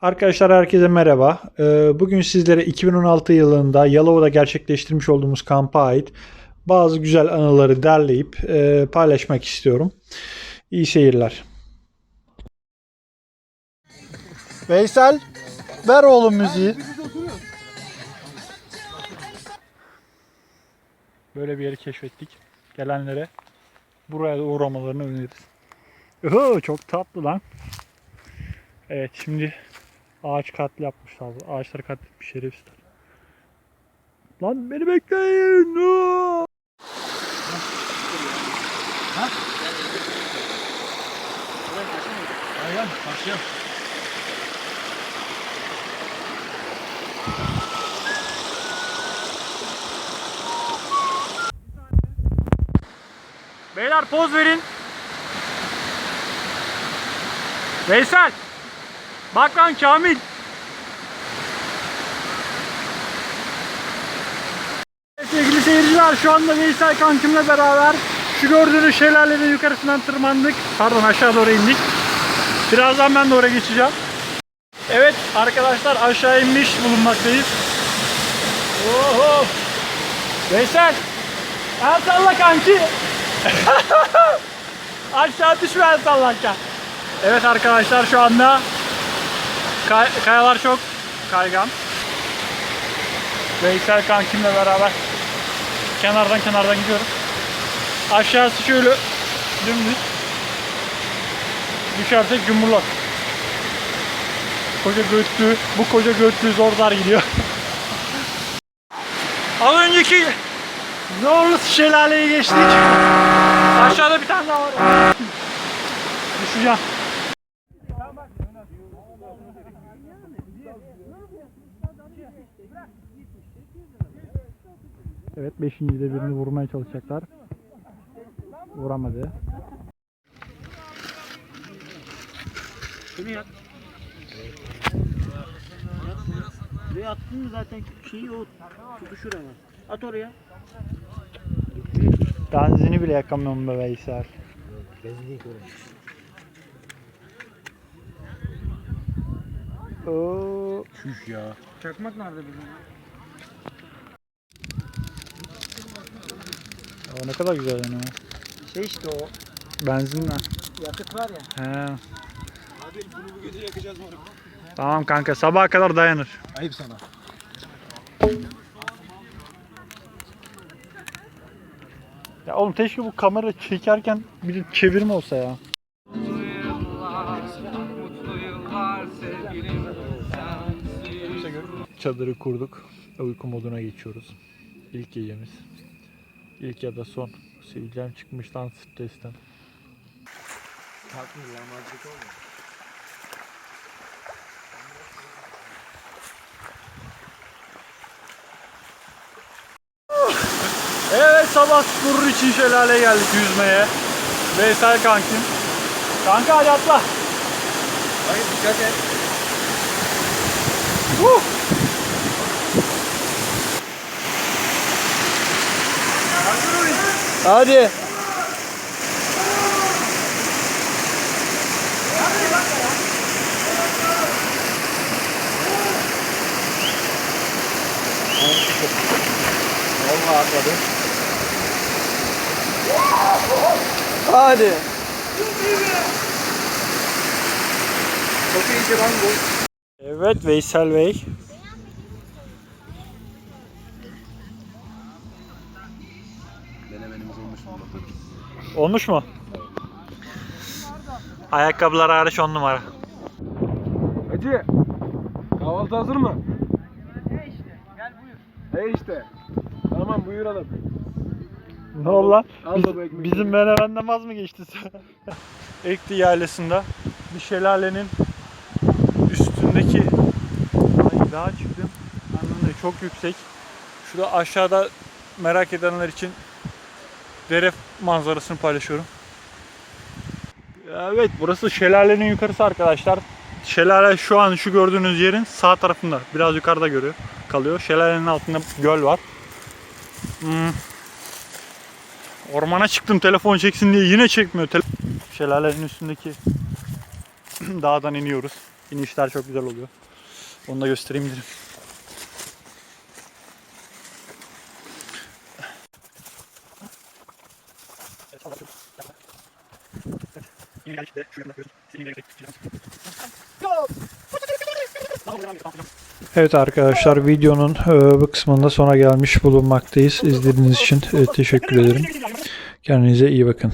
Arkadaşlar herkese merhaba. Ee, Bugün sizlere 2016 yılında Yalova'da gerçekleştirmiş olduğumuz kampa ait bazı güzel anıları derleyip e, paylaşmak istiyorum. İyi seyirler. Veysel, ver oğlum müziği. Böyle bir yeri keşfettik. Gelenlere buraya da uğramalarını öneririz. Oho, çok tatlı lan. Evet şimdi ağaç katli yapmışlar. Ağaçları katletmiş herifler. Lan beni bekleyin. No! Aynen başlayalım. Beyler poz verin. Veysel. Bak lan Kamil. Sevgili seyirciler şu anda Veysel kankimle beraber şu gördüğünüz şelalenin yukarısından tırmandık. Pardon aşağı doğru indik. Birazdan ben de oraya geçeceğim. Evet arkadaşlar aşağı inmiş bulunmaktayız. Oho. Veysel. El salla kanki. aşağı düşme el sallarken. Evet arkadaşlar şu anda kay- kayalar çok kaygan. Veysel kankimle beraber kenardan kenardan gidiyoruz. Aşağısı şöyle dümdüz. Düşersek yumurlak. Koca götlü, bu koca götlü zorlar gidiyor. Az önceki zorlu şelaleyi geçtik. Aşağıda bir tane daha var. Düşeceğim. Evet beşinci de birini vurmaya çalışacaklar. Vuramadı. Buraya attın mı zaten şeyi o tutuşur hemen. At oraya. Benzini bile yakamıyorum be Veysel. Benzinliği koy. Oo. Çüş ya. Çakmak nerede bizim? O ne kadar güzel yani. Şey işte o Benzinle. yakıt var ya. He. Hadi bunu bu gece yakacağız moruk. Tamam kanka sabaha kadar dayanır. Ayıp sana. Ya oğlum keşke bu kamera çekerken bir çevirme olsa ya. Çadırı kurduk. Uyku moduna geçiyoruz. İlk gecemiz. İlk ya da son. Sivilcem çıkmış lan stresten. Kalkmıyor lahmacun olma. Evet sabah sporu için şelaleye geldik yüzmeye. Veysel kankim. Kanka hadi atla. Hayır dikkat et. Huh! Hadi. Vallahi atladı. Hadi. Çok iyice lan bu. Evet Veysel Bey. Denemenimiz olmuş mu. Olmuş mu? Ayakkabılar hariç 10 numara. Hacı. Kahvaltı hazır mı? He işte. Gel buyur. He işte. Tamam buyuralım. Ne oldu lan? Al Biz- baba ekmeği. bizim menemenden vaz mı geçti sen? Ekti yaylasında bir şelalenin üstündeki Ay daha çıktım. Anlamda çok yüksek. Şurada aşağıda merak edenler için dere manzarasını paylaşıyorum. Evet burası şelalenin yukarısı arkadaşlar. Şelale şu an şu gördüğünüz yerin sağ tarafında. Biraz yukarıda görüyor kalıyor. Şelalenin altında göl var. Hmm. Ormana çıktım telefon çeksin diye yine çekmiyor. Tele- Şelalenin üstündeki dağdan iniyoruz. İnişler çok güzel oluyor. Onu da göstereyim dedim. Evet arkadaşlar videonun e, bu kısmında sona gelmiş bulunmaktayız. İzlediğiniz için e, teşekkür ederim. Kendinize iyi bakın.